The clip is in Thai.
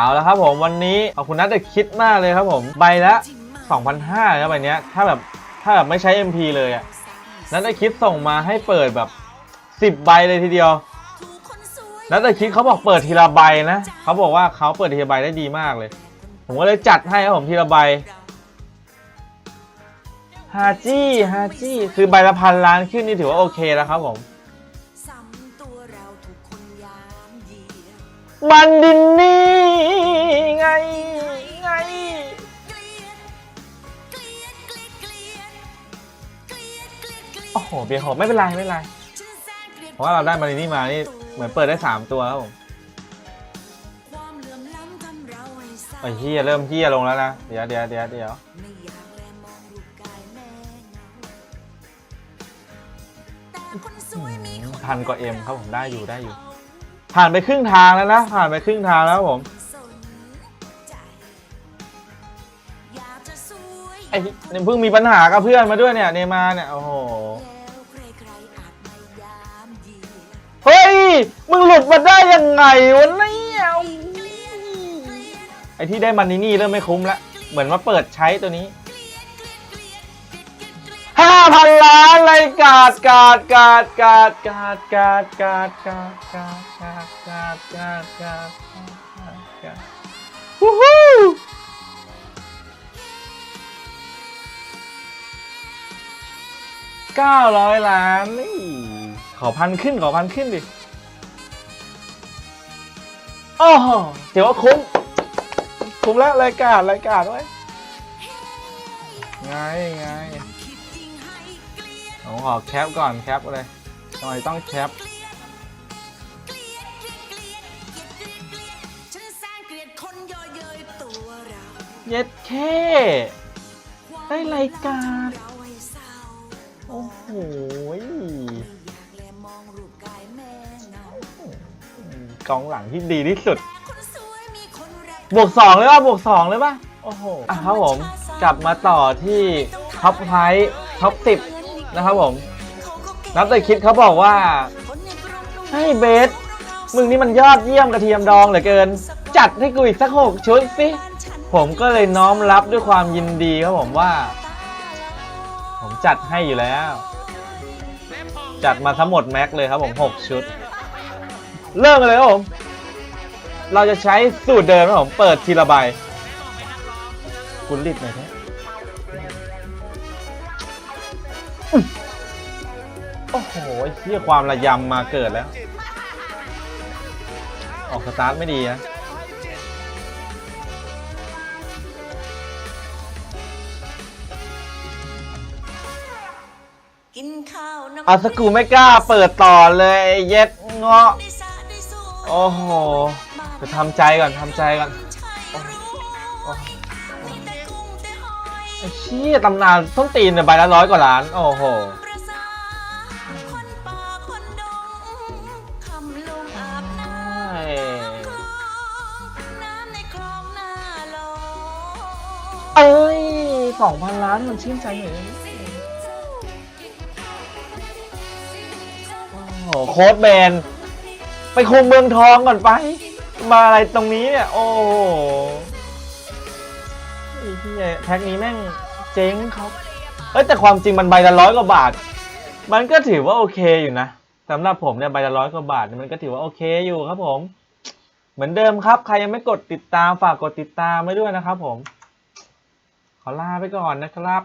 เอาล้วครับผมวันนี้ขอบคุณนัทเด็กคิดมากเลยครับผมใบละ2,500ครับใบเนี้ยถ้าแบบถ้าแบบไม่ใช้ MP เลยอะนัทเด็กคิดส่งมาให้เปิดแบบ 10 ใบเลยทีเดียวนัทเด็กคิดเขาบอกเปิดทีละใบนะเขาบอกว่าเขาเปิดทีละใบได้ดีมากเลย ผมก็เลยจัดให้ครับผมทีละใบฮาจี้ฮาจี้คือใบละพันล้านขึ้นนี่ถือว่าโอเคแล้วครับผม มันดินนี่ไงไง โอ้โห เบียร์หอมไม่เป็นไร ไม่เป็นไร เพราะว่าเราได้มารินี่มานี่เหมือนเปิดได้สามตัวครับผมไอ้เฮียเริ่มเฮียลงแล้วนะ เดี๋ยวเดี๋ยวเดี๋ยวเดี๋ยวพันกว่าเอ็มครับผมได้อยู่ได้อยู่ ผ่านไปครึ่งทางแล้วนะ ผ่านไปครึ่งทางแล้วครับผมสนใจอยากจะสวยไอ้เนี่ยเพิ่งมีปัญหากับเพื่อนมาด้วยเนี่ยเนมาเนี่ยโอ้โหแล้วใครๆอาจไม่ยามเหยียบเฮ้ย มึงหลุดมาได้ยังไงวะเนี่ยไอ้ที่ได้มันนี่นี่เริ่มไม่คุ้มละเหมือนมาเปิดใช้ตัวนี้ ห้าพันล้านเลยกาดกาดกาดกาดกาดกาดกาดกาดกาดกาดกาดกาดกาดกาดกาดวู้ฮู้เก้าร้อยล้านนี่ขอพันขึ้นขอพันขึ้นดิโอ้โหเดี๋ยวว่าคุ้มคุ้มแล้วรายการรายการไว้ไงไง ผมขอแคปก่อนแคปเลยทำไมต้องแคปเกลียดคนย่อเย้ยตัวเราเย็ดแค่ได้รายการ โอ้โหกลมองหลังที่ดีที่สุด บวกสองเลยป่ะ บวกสองเลยป่ะ โอ้โห อะครับผม กลับมาต่อที่ท็อปไพท็อปสิบ นะครับผมนับแต่คิดเขาบอกว่าให้เบส มึงนี่มันยอดเยี่ยมกระเทียมดองเหลือเกิน จัดให้กูอีกสักหกชุดสิ ผมก็เลยน้อมรับด้วยความยินดีครับผมว่า ผมจัดให้อยู่แล้ว จัดมาทั้งหมดแม็กเลยครับผม6ชุด เริ่มเลยครับผม เราจะใช้สูตรเดิมครับผมเปิดทีละใบคุณรีบหน่อยนะอื้ โอ้โหเที่ยความระยำมาเกิดแล้ว ออกสตาร์ทไม่ดีนะกินข้าวอาสกูไม่กล้าเปิดต่อเลยเย็ดเงาะ โอ้โหจะทำใจก่อนทำใจก่อน ไอ้เชี่ยตำนานส้นตีนเนี่ยใบละร้อยกว่าล้าน โอ้โหประสาคนป่าคนดงคำลงอาบน้ำน้ำในคลองหน้าโลเอ้ยสองพันล้านมันชื่นใจเหน่อนโอ้โหโค้ดแบน ไปคุมเมืองทองก่อนไป มาอะไรตรงนี้เนี่ย โอ้โห เฮียแพ็คนี้แม่งเจ๊งครับเอ้ยแต่ความจริงมันใบละร้อยกว่าบาท มันก็ถือว่าโอเคอยู่นะสำหรับผมเนี่ยใบละร้อยกว่าบาทมันก็ถือว่าโอเคอยู่ครับผม เหมือนเดิมครับ ใครยังไม่กดติดตามฝากกดติดตามไว้ด้วยนะครับผม ขอลาไปก่อนนะครับ